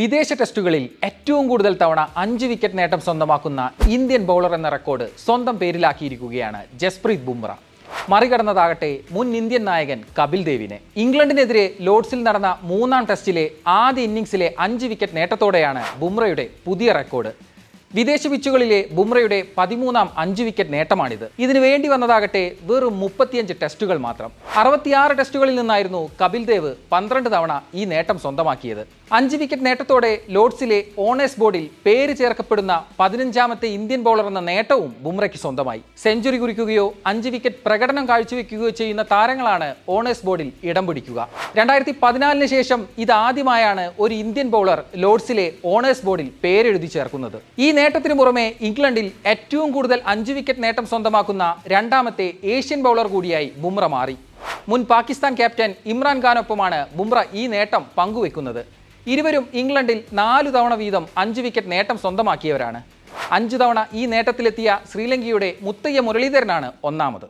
വിദേശ ടെസ്റ്റുകളിൽ ഏറ്റവും കൂടുതൽ തവണ അഞ്ച് വിക്കറ്റ് നേട്ടം സ്വന്തമാക്കുന്ന ഇന്ത്യൻ ബൗളർ എന്ന റെക്കോർഡ് സ്വന്തം പേരിലാക്കിയിരിക്കുകയാണ് ജസ്പ്രീത് ബുംറ. മറികടന്നതാകട്ടെ മുൻ ഇന്ത്യൻ നായകൻ കപിൽ ദേവിനെ. ഇംഗ്ലണ്ടിനെതിരെ ലോഡ്സിൽ നടന്ന മൂന്നാം ടെസ്റ്റിലെ ആദ്യ ഇന്നിംഗ്സിലെ അഞ്ച് വിക്കറ്റ് നേട്ടത്തോടെയാണ് ബുംറയുടെ പുതിയ റെക്കോർഡ്. വിദേശ പിച്ചുകളിലെ ബുംറയുടെ പതിമൂന്നാം അഞ്ച് വിക്കറ്റ് നേട്ടമാണിത്. ഇതിനു വേണ്ടി വന്നതാകട്ടെ വെറും മുപ്പത്തിയഞ്ച് ടെസ്റ്റുകൾ മാത്രം. അറുപത്തിയാറ് ടെസ്റ്റുകളിൽ നിന്നായിരുന്നു കപിൽ ദേവ് പന്ത്രണ്ട് തവണ ഈ നേട്ടം സ്വന്തമാക്കിയത്. അഞ്ച് വിക്കറ്റ് നേട്ടത്തോടെ ലോർഡ്സിലെ ഓണേഴ്സ് ബോർഡിൽ പേര് ചേർക്കപ്പെടുന്ന പതിനഞ്ചാമത്തെ ഇന്ത്യൻ ബോളർ എന്ന നേട്ടവും ബുംറയ്ക്ക് സ്വന്തമായി. സെഞ്ചുറി കുറിക്കുകയോ അഞ്ച് വിക്കറ്റ് പ്രകടനം കാഴ്ചവെക്കുകയോ ചെയ്യുന്ന താരങ്ങളാണ് ഓണേഴ്സ് ബോർഡിൽ ഇടം പിടിക്കുക. രണ്ടായിരത്തി പതിനാലിന് ശേഷം ഇതാദ്യമായാണ് ഒരു ഇന്ത്യൻ ബോളർ ലോർഡ്സിലെ ഓണേഴ്സ് ബോർഡിൽ പേരെഴുതി ചേർക്കുന്നത്. ഈ നേട്ടത്തിന് പുറമെ ഇംഗ്ലണ്ടിൽ ഏറ്റവും കൂടുതൽ അഞ്ച് വിക്കറ്റ് നേട്ടം സ്വന്തമാക്കുന്ന രണ്ടാമത്തെ ഏഷ്യൻ ബൗളർ കൂടിയായി ബുംറ മാറി. മുൻ പാകിസ്ഥാൻ ക്യാപ്റ്റൻ ഇമ്രാൻ ഖാനൊപ്പമാണ് ബുംറ ഈ നേട്ടം പങ്കുവെക്കുന്നത്. ഇരുവരും ഇംഗ്ലണ്ടിൽ നാലു തവണ വീതം അഞ്ച് വിക്കറ്റ് നേട്ടം സ്വന്തമാക്കിയവരാണ്. അഞ്ച് തവണ ഈ നേട്ടത്തിലെത്തിയ ശ്രീലങ്കയുടെ മുത്തയ്യ മുരളീധരനാണ് ഒന്നാമത്.